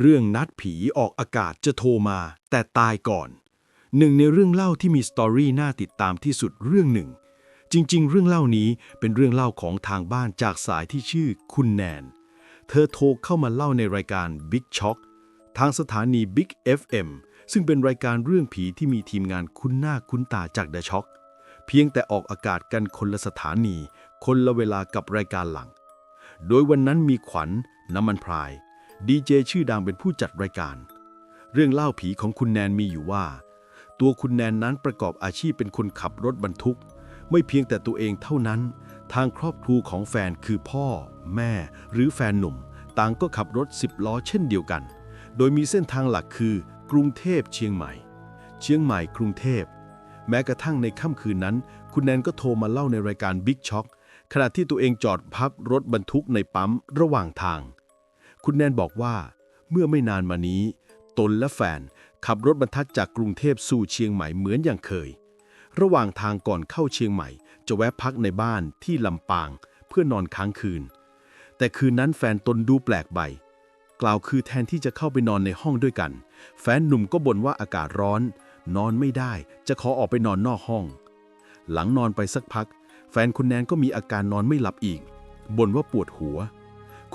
เรื่องนัดผีออกอากาศจะโทรมา แต่ตายก่อน หนึ่งในเรื่องเล่าที่มีสตอรี่น่าติดตามที่สุดเรื่องหนึ่ง จริง ๆ เรื่องเล่านี้เป็นเรื่องเล่าของทางบ้านจากสายที่ชื่อคุณแนน เธอโทรเข้ามาเล่าในรายการ Big Shock ทางสถานี Big FM ซึ่งเป็นรายการเรื่องผีที่มีทีมงานคุ้นหน้าคุ้นตาจาก The Shock เพียงแต่ออกอากาศกันคนละสถานี คนละเวลากับรายการหลัง โดยวันนั้นมีขวัญ น้ำมันพราย ดีเจชื่อดังเป็นผู้จัดรายการ เรื่องเล่าผีของคุณแนนมีอยู่ว่า ตัวคุณแนนนั้นประกอบอาชีพเป็นคนขับรถบรรทุก ไม่เพียงแต่ตัวเองเท่านั้น ทางครอบครัวของแฟนคือพ่อ แม่ หรือแฟนหนุ่ม ต่างก็ขับรถ10ล้อเช่นเดียวกัน โดยมีเส้นทางหลักคือกรุงเทพเชียงใหม่ เชียงใหม่กรุงเทพ แม้กระทั่งในค่ำคืนนั้น คุณแนนก็โทรมาเล่าในรายการ Big Shock ขณะที่ตัวเองจอดพักรถบรรทุกในปั๊มระหว่างทาง คุณแนนบอกว่า เมื่อไม่นานมานี้ ตนและแฟนขับรถบรรทุกจากกรุงเทพสู่เชียงใหม่เหมือนอย่างเคย ระหว่างทางก่อนเข้าเชียงใหม่ จะแวะพักในบ้านที่ลำปาง เพื่อนอนค้างคืน แต่คืนนั้นแฟนตนดูแปลกไปกล่าวคือแทนที่จะเข้าไปนอนในห้องด้วยกัน แฟนหนุ่มก็บ่นว่าอากาศร้อน นอนไม่ได้ จะขอออกไปนอนนอกห้อง หลังนอนไปสักพัก แฟนคุณแนนก็มีอาการนอนไม่หลับอีกบ่นว่าปวดหัว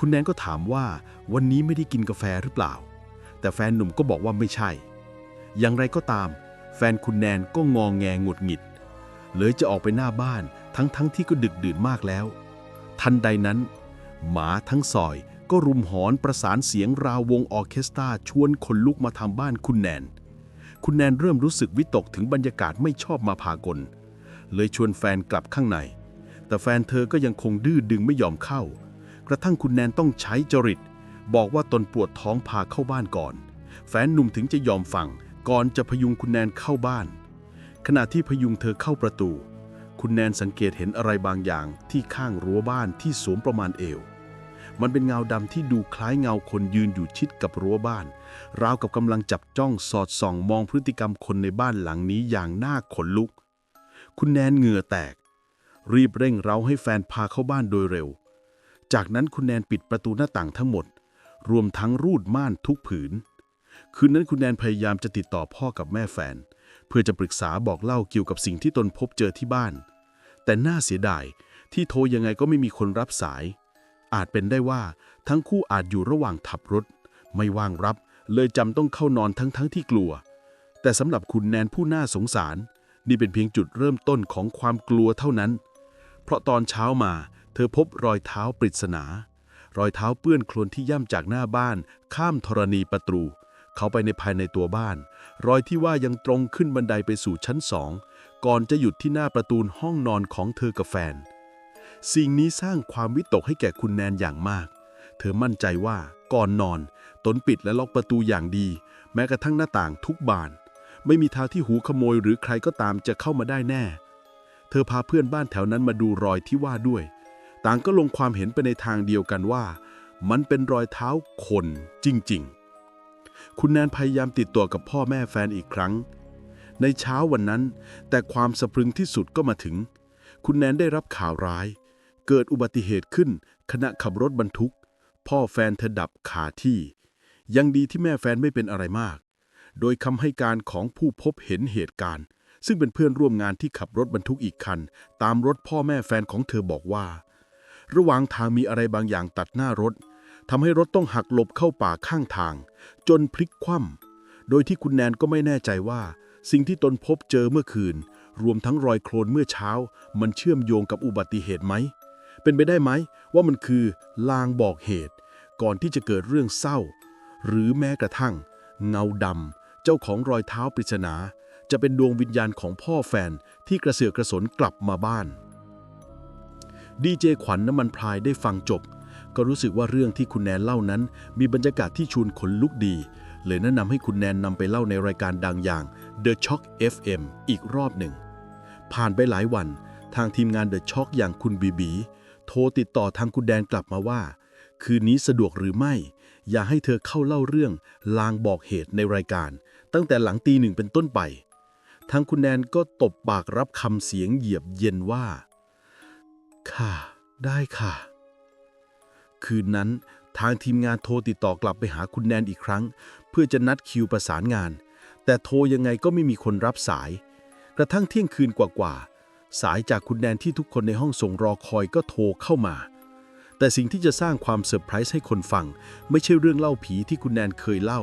คุณแนนก็ถามว่าวันนี้ไม่ได้กินกาแฟหรือเปล่า แต่แฟนหนุ่มก็บอกว่าไม่ใช่ อย่างไรก็ตาม แฟนคุณแนนก็งองแงหงุดหงิด เลยจะออกไปหน้าบ้านทั้งๆทที่ก็ดึกดื่นมากแล้ว ทันใดนั้น หมาทั้งซอยก็รุมหอนประสานเสียงราววงออเคสตราชวนคนลุกมาทำบ้านคุณแนน คุณแนนเริ่มรู้สึกวิตกถึงบรรยากาศไม่ชอบมาพากล เลยชวนแฟนกลับข้างใน แต่แฟนเธอก็ยังคงดื้อดึงไม่ยอมเข้า ระทั่งคุณแนนต้องใช้จริต บอกว่าตนปวดท้องพาเข้าบ้านก่อน แฟนหนุ่มถึงจะยอมฟัง ก่อนจะพยุงคุณแนนเข้าบ้าน ขณะที่พยุงเธอเข้าประตู คุณแนนสังเกตเห็นอะไรบางอย่างที่ข้างรั้วบ้านที่สูงประมาณเอว มันเป็นเงาดำที่ดูคล้ายเงาคนยืนอยู่ชิดกับรั้วบ้าน ราวกับกำลังจับจ้องสอดส่องมองพฤติกรรมคนในบ้านหลังนี้อย่างน่าขนลุก คุณแนนเหงื่อแตกรีบเร่งเร้าให้แฟนพาเข้าบ้านโดยเร็ว จากนั้นคุณแนนปิดประตูหน้าต่างทั้งหมด รวมทั้งรูดม่านทุกผืน คืนนั้นคุณแนนพยายามจะติดต่อพ่อกับแม่แฟน เพื่อจะปรึกษาบอกเล่าเกี่ยวกับสิ่งที่ตนพบเจอที่บ้าน แต่น่าเสียดายที่โทรยังไงก็ไม่มีคนรับสาย อาจเป็นได้ว่าทั้งคู่อาจอยู่ระหว่างขับรถ ไม่ว่างรับ เลยจำต้องเข้านอนทั้งๆทที่กลัว แต่สำหรับคุณแนนผู้น่าสงสาร นี่เป็นเพียงจุดเริ่มต้นของความกลัวเท่านั้น เพราะตอนเช้ามา เธอพบรอยเท้าปริศนา รอยเท้าเปื้อนโคลนที่ย่ำจากหน้าบ้าน ข้ามธรณีประตู เข้าไปในภายในตัวบ้าน รอยที่ว่ายังตรงขึ้นบันไดไปสู่ชั้นสอง ก่อนจะหยุดที่หน้าประตูห้องนอนของเธอกับแฟน สิ่งนี้สร้างความวิตกให้แก่คุณแนนอย่างมาก เธอมั่นใจว่าก่อนนอน ตนปิดและล็อกประตูอย่างดี แม้กระทั่งหน้าต่างทุกบาน ไม่มีทางที่หูขโมยหรือใครก็ตามจะเข้ามาได้แน่ เธอพาเพื่อนบ้านแถวนั้นมาดูรอยที่ว่าด้วย ต่างก็ลงความเห็นไปในทางเดียวกันว่า มันเป็นรอยเท้าคนจริงๆ คุณแนนพยายามติดต่อกับพ่อแม่แฟนอีกครั้ง ในเช้าวันนั้น แต่ความสะพรึงที่สุดก็มาถึง คุณแนนได้รับข่าวร้าย เกิดอุบัติเหตุขึ้นขณะขับรถบรรทุก พ่อแฟนเธอดับคาที่ ยังดีที่แม่แฟนไม่เป็นอะไรมาก โดยคำให้การของผู้พบเห็นเหตุการณ์ ซึ่งเป็นเพื่อนร่วมงานที่ขับรถบรรทุกอีกคัน ตามรถพ่อแม่แฟนของเธอบอกว่า ระหว่างทางมีอะไรบางอย่างตัดหน้ารถทำให้รถต้องหักหลบเข้าป่าข้างทาง จนพลิกคว่ำโดยที่คุณแนนก็ไม่แน่ใจว่า สิ่งที่ตนพบเจอเมื่อคืน รวมทั้งรอยโคลนเมื่อเช้า มันเชื่อมโยงกับอุบัติเหตุไหม เป็นไปได้ไหม ว่ามันคือลางบอกเหตุ ก่อนที่จะเกิดเรื่องเศร้า หรือแม้กระทั่ง เงาดำเจ้าของรอยเท้าปริศนา จะเป็นดวงวิญญาณของพ่อแฟนที่กระเสือกกระสนกลับมาบ้าน ดีเจขวัญนน้ำมันพลายได้ฟังจบ ก็รู้สึกว่าเรื่องที่คุณแนนเล่านั้น มีบรรยากาศที่ชวนขนลุกดี เลยแนะนำให้คุณแนนนำไปเล่าในรายการดังอย่าง The Shock FM อีกรอบหนึ่ง ผ่านไปหลายวัน ทางทีมงาน The Shock อย่างคุณบีบี โทรติดต่อทางคุณแดนกลับมาว่า คืนนี้สะดวกหรือไม่ อย่าให้เธอเข้าเล่าเรื่องลางบอกเหตุในรายการ ตั้งแต่หลังตีหนึ่งเป็นต้นไปทางคุณแนนก็ตบปากรับคำเสียงเหยียบเย็นว่า ค่ะ ได้ค่ะ คืนนั้นทางทีมงานโทรติดต่อกลับไปหาคุณแนนอีกครั้ง เพื่อจะนัดคิวประสานงาน แต่โทรยังไงก็ไม่มีคนรับสาย กระทั่งเที่ยงคืนกว่าๆสายจากคุณแนนที่ทุกคนในห้องส่งรอคอยก็โทรเข้ามา แต่สิ่งที่จะสร้างความเซอร์ไพรส์ให้คนฟัง ไม่ใช่เรื่องเล่าผีที่คุณแนนเคยเล่า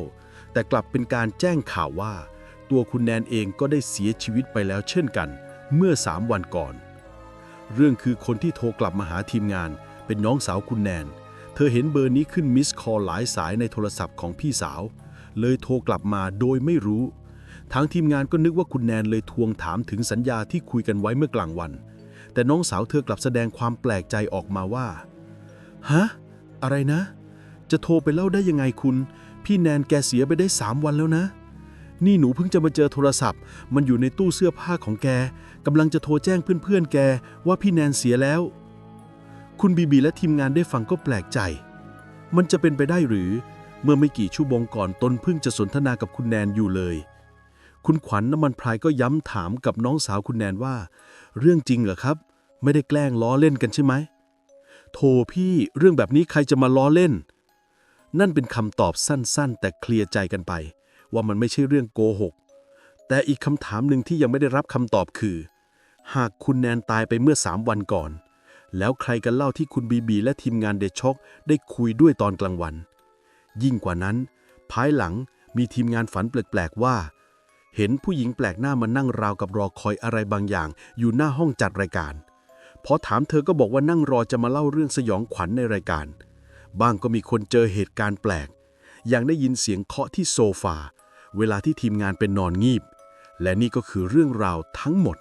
แต่กลับเป็นการแจ้งข่าวว่า ตัวคุณแนนเองก็ได้เสียชีวิตไปแล้วเช่นกัน เมื่อสามวันก่อน เรื่องคือคนที่โทรกลับมาหาทีมงาน เป็นน้องสาวคุณแนน เธอเห็นเบอร์นี้ขึ้นมิสคอลหลายสายในโทรศัพท์ของพี่สาว เลยโทรกลับมาโดยไม่รู้ ทางทีมงานก็นึกว่าคุณแนนเลยทวงถามถึงสัญญาที่คุยกันไว้เมื่อกลางวัน แต่น้องสาวเธอกลับแสดงความแปลกใจออกมาว่าฮะอะไรนะ จะโทรไปเล่าได้ยังไงคุณ พี่แนนแกเสียไปได้สามวันแล้วนะ นี่หนูเพิ่งจะมาเจอโทรศัพท์ มันอยู่ในตู้เสื้อผ้าของแกกำลังจะโทรแจ้งเพื่อนๆแกว่าพี่แนนเสียแล้ว คุณบีบีและทีมงานได้ฟังก็แปลกใจ มันจะเป็นไปได้หรือ เมื่อไม่กี่ชั่วโมงก่อนตนเพิ่งจะสนทนากับคุณแนนอยู่เลย คุณขวัญน้ำมันพรายก็ย้ำถามกับน้องสาวคุณแนนว่า เรื่องจริงเหรอครับ ไม่ได้แกล้งล้อเล่นกันใช่ไหมโธ่พี่เรื่องแบบนี้ใครจะมาล้อเล่น นั่นเป็นคำตอบสั้นๆ แต่เคลียร์ใจกันไป ว่ามันไม่ใช่เรื่องโกหก แต่อีกคำถามหนึ่งที่ยังไม่ได้รับคำตอบคือ หากคุณแนนตายไปเมื่อสามวันก่อน แล้วใครกันเล่าที่คุณบีบีและทีมงานเดช็อกได้คุยด้วยตอนกลางวัน ยิ่งกว่านั้น ภายหลังมีทีมงานฝันแปลกๆว่า เห็นผู้หญิงแปลกหน้ามานั่งราวกับรอคอยอะไรบางอย่าง อยู่หน้าห้องจัดรายการพอถามเธอก็บอกว่านั่งรอจะมาเล่าเรื่องสยองขวัญในรายการ บ้างก็มีคนเจอเหตุการณ์แปลก ยังได้ยินเสียงเคาะที่โซฟา เวลาที่ทีมงานเป็นนอนงีบ และนี่ก็คือเรื่องราวทั้งหมด